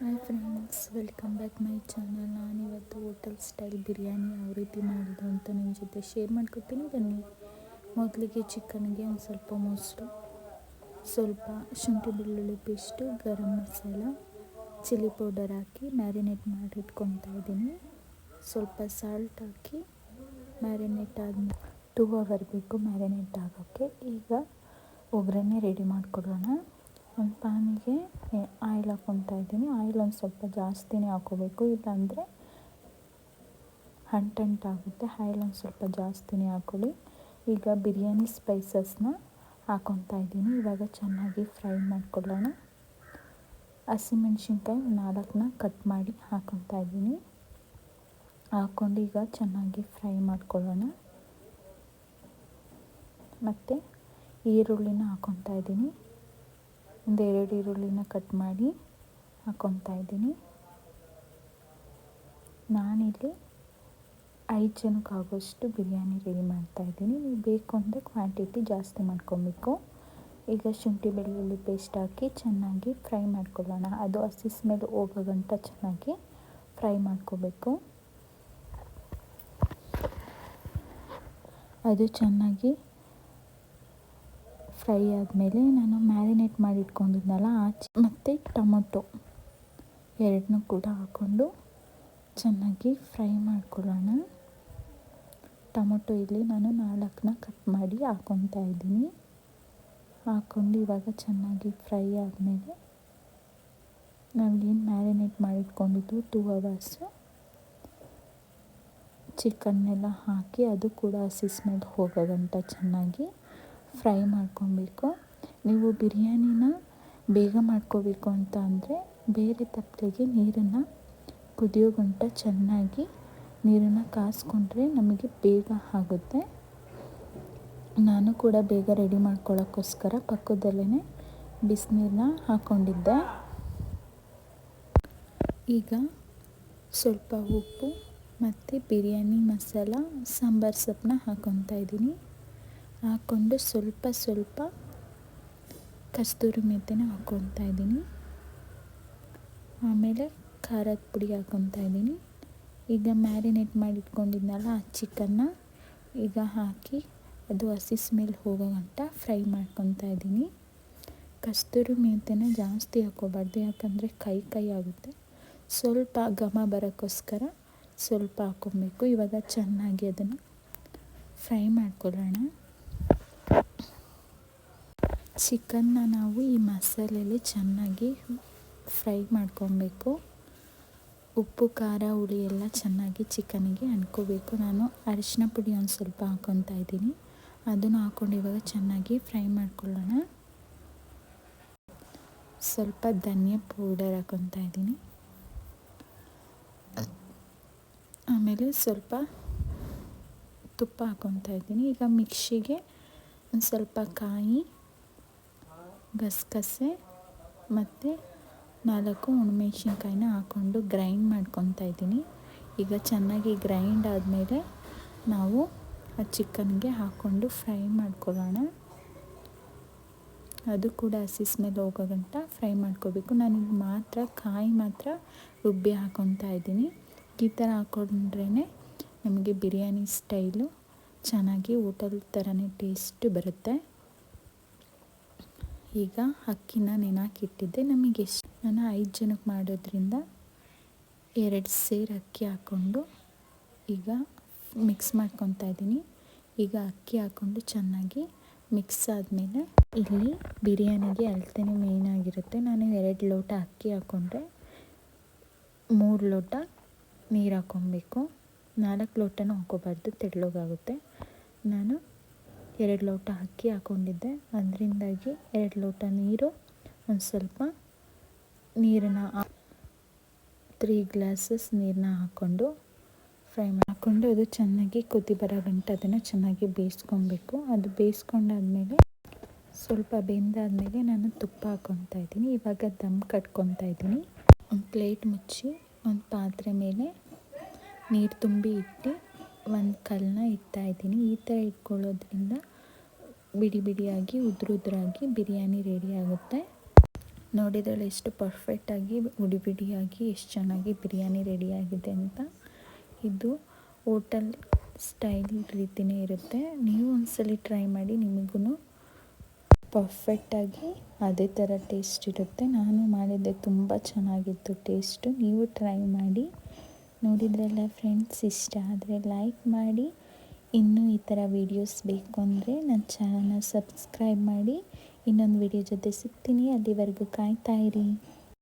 Hi friends welcome back my channel ನಾನಿವತ್ತು hotel style biryani ಯಾವ ರೀತಿ ಮಾಡಿದ್ದು ಅಂತ ನಿಮ್ಮ ಜೊತೆ ಶೇರ್ ಮಾಡ್ಕೊತೀನಿ. ಬನ್ನಿ. ಮೊದಲಿಗೆ ಚಿಕನ್ಗೆ ಒಂದು ಸ್ವಲ್ಪ ಮೊಸರು, ಸ್ವಲ್ಪ ಶುಂಠಿ ಬೆಳ್ಳುಳ್ಳಿ paste garam masala chilli powder ಹಾಕಿ ಮ್ಯಾರಿನೇಟ್ ಮಾಡಿ ಇಟ್ಕೊತಾ ಇದ್ದೀನಿ. ಸ್ವಲ್ಪ ಸಾಲ್ಟ್ ಹಾಕಿ ಮ್ಯಾರಿನೇಟ್ ಆದ ಟೂ ಅವರ್ ಬೇಕು ಮ್ಯಾರಿನೇಟ್ ಆಗೋಕ್ಕೆ ಈಗ ಒಗ್ಗರಣೆ ರೆಡಿ ಮಾಡ್ಕೊಳ್ಳೋಣ ಒಂದು ಪ್ಯಾನಿಗೆ ಆಯಿಲ್ ಹಾಕ್ಕೊತಾ ಇದ್ದೀನಿ. ಆಯಿಲ್ ಒಂದು ಸ್ವಲ್ಪ ಜಾಸ್ತಿನೇ ಹಾಕೋಬೇಕು. ಇಲ್ಲಾಂದರೆ ಅಂಟಂಟಾಗುತ್ತೆ ಆಯಿಲ್ ಒಂದು ಸ್ವಲ್ಪ ಜಾಸ್ತಿನೇ ಹಾಕೊಳ್ಳಿ. ಈಗ ಬಿರಿಯಾನಿ ಸ್ಪೈಸಸ್ನ ಹಾಕ್ಕೊತಾ ಇದ್ದೀನಿ. ಇವಾಗ ಚೆನ್ನಾಗಿ ಫ್ರೈ ಮಾಡ್ಕೊಳ್ಳೋಣ. ಹಸಿಮೆಣ್ಸಿನ್ಕಾಯಿ ನಾಲ್ಕನ್ನ ಕಟ್ ಮಾಡಿ ಹಾಕ್ಕೊತಾ ಇದ್ದೀನಿ. ಹಾಕ್ಕೊಂಡು ಈಗ ಚೆನ್ನಾಗಿ ಫ್ರೈ ಮಾಡ್ಕೊಳ್ಳೋಣ. ಮತ್ತು ಈರುಳ್ಳಿನ ಹಾಕ್ಕೊತಾ ಇದ್ದೀನಿ. ಒಂದು ಎರಡು ಈರುಳ್ಳಿನ ಕಟ್ ಮಾಡಿ ಹಾಕ್ಕೊತಾ ಇದ್ದೀನಿ. ನಾನಿಲ್ಲಿ ಐದು ಜನಕ್ಕೆ ಆಗೋಷ್ಟು ಬಿರಿಯಾನಿ ರೆಡಿ ಮಾಡ್ತಾಯಿದ್ದೀನಿ ನೀವು ಬೇಕು ಅಂದರೆ ಕ್ವಾಂಟಿಟಿ ಜಾಸ್ತಿ ಮಾಡ್ಕೊಬೇಕು. ಈಗ ಶುಂಠಿ ಬೆಳ್ಳುಳ್ಳಿ ಪೇಸ್ಟ್ ಹಾಕಿ ಚೆನ್ನಾಗಿ ಫ್ರೈ ಮಾಡ್ಕೊಳ್ಳೋಣ. ಅದು ಹಸಿ ಸ್ಮೆಲ್ ಹೋಗೋ ಗಂಟ ಚೆನ್ನಾಗಿ ಫ್ರೈ ಮಾಡ್ಕೋಬೇಕು. ಅದು ಚೆನ್ನಾಗಿ ಫ್ರೈ ಆದಮೇಲೆ ನಾನು ಮ್ಯಾರಿನೇಟ್ ಮಾಡಿ ಇಟ್ಕೊಂಡಿದ್ನಲ್ಲ ಆಚೆ ಮತ್ತು ಟೊಮೊಟೊ ಎರಡನ್ನೂ ಕೂಡ ಹಾಕ್ಕೊಂಡು ಚೆನ್ನಾಗಿ ಫ್ರೈ ಮಾಡ್ಕೊಳ್ಳೋಣ. ಟೊಮೊಟೊ ಇಲ್ಲಿ ನಾನು ನಾಲ್ಕನ್ನ ಕಟ್ ಮಾಡಿ ಹಾಕ್ಕೊತಾ ಇದ್ದೀನಿ. ಹಾಕ್ಕೊಂಡು ಇವಾಗ ಚೆನ್ನಾಗಿ ಫ್ರೈ ಆದಮೇಲೆ ನಾವೇನು ಮ್ಯಾರಿನೇಟ್ ಮಾಡಿಟ್ಕೊಂಡಿದ್ದು ಟೂ ಅವರ್ಸು ಚಿಕನ್ನೆಲ್ಲ ಹಾಕಿ ಅದು ಕೂಡ ಹಸಿ ಸ್ಮೆಲ್ ಹೋಗೋದಂತ ಚೆನ್ನಾಗಿ ಫ್ರೈ ಮಾಡ್ಕೊಬೇಕು. ನೀವು ಬಿರಿಯಾನಿನ ಬೇಗ ಮಾಡ್ಕೋಬೇಕು ಅಂತ ಅಂದರೆ ಬೇರೆ ತಪ್ಪಲೆಗೆ ನೀರನ್ನು ಕುದಿಯೋ ಗಂಟ ಚೆನ್ನಾಗಿ ನೀರನ್ನು ಕಾಸ್ಕೊಂಡ್ರೆ ನಮಗೆ ಬೇಗ ಆಗುತ್ತೆ. ನಾನು ಕೂಡ ಬೇಗ ರೆಡಿ ಮಾಡ್ಕೊಳ್ಳೋಕ್ಕೋಸ್ಕರ ಪಕ್ಕದಲ್ಲೇ ಬಿಸಿನೀರನ್ನ ಹಾಕ್ಕೊಂಡಿದ್ದೆ ಈಗ ಸ್ವಲ್ಪ ಉಪ್ಪು ಮತ್ತು ಬಿರಿಯಾನಿ ಮಸಾಲ, ಸಾಂಬಾರು ಸೊಪ್ಪನ್ನ ಹಾಕ್ಕೊತಾ ಇದ್ದೀನಿ. ಹಾಕ್ಕೊಂಡು ಸ್ವಲ್ಪ ಸ್ವಲ್ಪ ಕಸ್ತೂರಿ ಮೆಂತ್ಯನ ಹಾಕ್ಕೊತಾ ಇದ್ದೀನಿ. ಆಮೇಲೆ ಖಾರದ ಪುಡಿ ಹಾಕ್ಕೊತಾ ಇದ್ದೀನಿ. ಈಗ ಮ್ಯಾರಿನೇಟ್ ಮಾಡಿಟ್ಕೊಂಡಿದ್ನಲ್ಲ ಆ ಚಿಕನ್ನ, ಈಗ ಹಾಕಿ ಅದು ಹಸಿ ಸ್ಮೆಲ್ ಅಂತ ಫ್ರೈ ಮಾಡ್ಕೊತಾ ಇದ್ದೀನಿ. ಕಸ್ತೂರಿ ಮೆಂತ್ಯನ ಜಾಸ್ತಿ ಹಾಕ್ಕೋಬಾರ್ದು ಯಾಕಂದರೆ ಕೈ ಕೈ ಆಗುತ್ತೆ. ಸ್ವಲ್ಪ ಘಮ ಬರೋಕ್ಕೋಸ್ಕರ ಸ್ವಲ್ಪ ಹಾಕ್ಕೊಬೇಕು ಇವಾಗ ಚೆನ್ನಾಗಿ ಅದನ್ನು ಫ್ರೈ ಮಾಡ್ಕೊಳ್ಳೋಣ. ಚಿಕನ್ನ ನಾವು ಈ ಮಸಾಲೆಯಲ್ಲಿ ಚೆನ್ನಾಗಿ ಫ್ರೈ ಮಾಡ್ಕೊಬೇಕು. ಉಪ್ಪು, ಖಾರ, ಹುಳಿ ಎಲ್ಲ ಚೆನ್ನಾಗಿ ಚಿಕನಿಗೆ ಅಂದ್ಕೋಬೇಕು ನಾನು ಅರಿಶಿನ ಪುಡಿ ಒಂದು ಸ್ವಲ್ಪ ಹಾಕ್ಕೊತಾ ಇದ್ದೀನಿ. ಅದನ್ನು ಹಾಕ್ಕೊಂಡು ಇವಾಗ ಚೆನ್ನಾಗಿ ಫ್ರೈ ಮಾಡ್ಕೊಳ್ಳೋಣ. ಸ್ವಲ್ಪ ಧನಿಯಾ ಪೌಡರ್ ಹಾಕ್ಕೊತಾ ಇದ್ದೀನಿ. ಆಮೇಲೆ ಸ್ವಲ್ಪ ತುಪ್ಪ ಹಾಕ್ಕೊತಾ ಇದ್ದೀನಿ. ಈಗ ಮಿಕ್ಸಿಗೆ ಒಂದು ಸ್ವಲ್ಪ ಕಾಯಿ, ಗಸಗಸೆ ಮತ್ತು ನಾಲ್ಕು ಒಣಮೆಣ್ಸಿನ್ಕಾಯಿನ ಹಾಕ್ಕೊಂಡು ಗ್ರೈಂಡ್ ಮಾಡ್ಕೊತಾ ಇದ್ದೀನಿ. ಈಗ ಚೆನ್ನಾಗಿ ಗ್ರೈಂಡ್ ಆದಮೇಲೆ ನಾವು ಆ ಚಿಕನ್ಗೆ ಹಾಕ್ಕೊಂಡು ಫ್ರೈ ಮಾಡ್ಕೊಳ್ಳೋಣ. ಅದು ಕೂಡ ಹಸಿ ಸ್ಮೆಲ್ ಹೋಗೋ ಗಂಟ ಫ್ರೈ ಮಾಡ್ಕೋಬೇಕು. ನಾನು ಮಾತ್ರ ಕಾಯಿ ಮಾತ್ರ ರುಬ್ಬಿ ಹಾಕ್ಕೊತಾ ಇದ್ದೀನಿ. ಈ ಥರ ಹಾಕೊಂಡ್ರೇ ನಮಗೆ ಬಿರಿಯಾನಿ ಸ್ಟೈಲು ಚೆನ್ನಾಗಿ ಊಟದ ಥರನೇ ಟೇಸ್ಟ್ ಬರುತ್ತೆ. ಈಗ ಅಕ್ಕಿನ ನೆನಾಕಿಟ್ಟಿದ್ದೆ. ನಮಗೆ ಎಷ್ಟು ನಾನು ಐದು ಜನಕ್ಕೆ ಮಾಡೋದ್ರಿಂದ ಎರಡು ಸೇರು ಅಕ್ಕಿ ಹಾಕ್ಕೊಂಡು ಈಗ ಮಿಕ್ಸ್ ಮಾಡ್ಕೊತಾ ಇದ್ದೀನಿ. ಈಗ ಅಕ್ಕಿ ಹಾಕ್ಕೊಂಡು ಚೆನ್ನಾಗಿ ಮಿಕ್ಸ್ ಆದಮೇಲೆ ಇಲ್ಲಿ ಬಿರಿಯಾನಿಗೆ ಅಳತೆನೇ ಮೇಯ್ನಾಗಿರುತ್ತೆ ನಾನು ಎರಡು ಲೋಟ ಅಕ್ಕಿ ಹಾಕ್ಕೊಂಡ್ರೆ ಮೂರು ಲೋಟ ನೀರು ಹಾಕ್ಕೊಬೇಕು ನಾಲ್ಕು ಲೋಟನೂ ಹಾಕ್ಕೋಬಾರ್ದು, ತೆಳ್ಳಗಾಗುತ್ತೆ. ನಾನು ಎರಡು ಲೋಟ ಅಕ್ಕಿ ಹಾಕೊಂಡಿದ್ದೆ ಅದರಿಂದಾಗಿ ಎರಡು ಲೋಟ ನೀರು, ಒಂದು ಸ್ವಲ್ಪ ನೀರನ್ನು ತ್ರೀ ಗ್ಲಾಸಸ್ ನೀರನ್ನ ಹಾಕ್ಕೊಂಡು ಫ್ರೈ ಮಾಡಿಕೊಂಡು ಅದು ಚೆನ್ನಾಗಿ ಕುದಿ ಬರೋ ಗಂಟೆ ಅದನ್ನು ಚೆನ್ನಾಗಿ ಬೇಯಿಸ್ಕೊಬೇಕು. ಅದು ಬೇಯಿಸ್ಕೊಂಡಾದ್ಮೇಲೆ ಸ್ವಲ್ಪ ಬೆಂದಾದಮೇಲೆ ನಾನು ತುಪ್ಪ ಹಾಕ್ಕೊತಾ ಇದ್ದೀನಿ. ಇವಾಗ ದಮ್ ಕಟ್ಕೊತಾ ಇದ್ದೀನಿ. ಒಂದು ಪ್ಲೇಟ್ ಮುಚ್ಚಿ ಒಂದು ಪಾತ್ರೆ ಮೇಲೆ ನೀರು ತುಂಬಿ ಇಟ್ಟು ಒಂದು ಕಲ್ಲನ್ನ ಇಡ್ತಾಯಿದ್ದೀನಿ ಈ ಥರ ಇಟ್ಕೊಳ್ಳೋದ್ರಿಂದ ಬಿಡಿ ಬಿಡಿಯಾಗಿ ಉದ್ರುದ್ರಾಗಿ ಬಿರಿಯಾನಿ ರೆಡಿ ಆಗುತ್ತೆ. ನೋಡಿದ್ರಲ್ಲಿ ಎಷ್ಟು ಪರ್ಫೆಕ್ಟಾಗಿ ಉಡಿ ಬಿಡಿಯಾಗಿ, ಎಷ್ಟು ಚೆನ್ನಾಗಿ ಬಿರಿಯಾನಿ ರೆಡಿಯಾಗಿದೆ ಅಂತ. ಇದು ಹೋಟೆಲ್ ಸ್ಟೈಲ್ ರೀತಿಯೇ ಇರುತ್ತೆ. ನೀವು ಒಂದ್ಸಲಿ ಟ್ರೈ ಮಾಡಿ ನಿಮಗೂ ಪರ್ಫೆಕ್ಟಾಗಿ ಅದೇ ಥರ ಟೇಸ್ಟ್ ಇರುತ್ತೆ. ನಾನು ಮಾಡಿದ್ದೆ ತುಂಬ ಚೆನ್ನಾಗಿತ್ತು ಟೇಸ್ಟು ನೀವು ಟ್ರೈ ಮಾಡಿ. ನೋಡಿದ್ರಲ್ಲ ಫ್ರೆಂಡ್ಸ್ ಇಷ್ಟ ಆದರೆ ಲೈಕ್ ಮಾಡಿ. ಇನ್ನೂ ಈ ಥರ ವೀಡಿಯೋಸ್ ಬೇಕು ಅಂದರೆ ನನ್ನ ಚಾನಲ್ನ ಸಬ್ಸ್ಕ್ರೈಬ್ ಮಾಡಿ. ಇನ್ನೊಂದು ವಿಡಿಯೋ ಜೊತೆ ಸಿಗ್ತೀನಿ. ಅಲ್ಲಿವರೆಗೂ ಕಾಯ್ತಾ ಇರಿ.